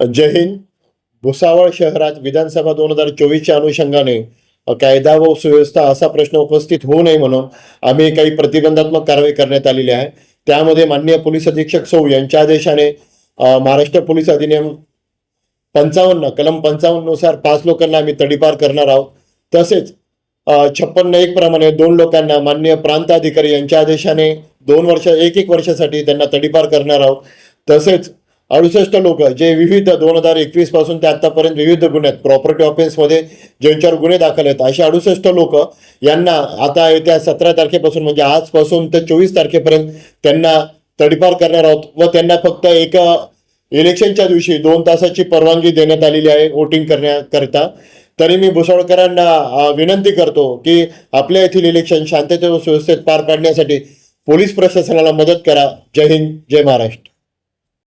जय हिंद. भुसावळ शहरात विधानसभा दोन हजार चोवीसच्या अनुषंगाने कायदा व सुव्यवस्था असा प्रश्न उपस्थित होऊ नये म्हणून आम्ही काही प्रतिबंधात्मक कारवाई करण्यात आलेली आहे. त्यामध्ये माननीय पोलीस अधीक्षक सौ यांच्या आदेशाने महाराष्ट्र पोलीस अधिनियम पंचावन्न कलम पंचावन्ननुसार पाच लोकांना आम्ही तडीपार करणार आहोत. तसेच छप्पन्न एक प्रमाणे दोन लोकांना माननीय प्रांत अधिकारी यांच्या आदेशाने दोन वर्ष एक एक वर्षासाठी त्यांना तडीपार करणार आहोत. तसेच अडुसष्ट लोक जे विविध दोन हजार एकवीसपासून ते आतापर्यंत विविध गुन्ह्यात प्रॉपर्टी ऑफेन्समध्ये ज्यांच्यावर गुन्हे दाखल आहेत असे अडुसष्ट लोक यांना आता येत्या सतरा तारखेपासून म्हणजे आजपासून ते चोवीस तारखेपर्यंत त्यांना तडीपार करणार आहोत व त्यांना फक्त एक इलेक्शनच्या दिवशी दोन तासाची परवानगी देण्यात आलेली आहे वोटिंग करण्याकरिता. तरी मी भुसावळकरांना विनंती करतो की आपल्या येथील इलेक्शन शांततेत व सुव्यवस्थेत पार पाडण्यासाठी पोलीस प्रशासनाला मदत करा. जय हिंद जय महाराष्ट्र.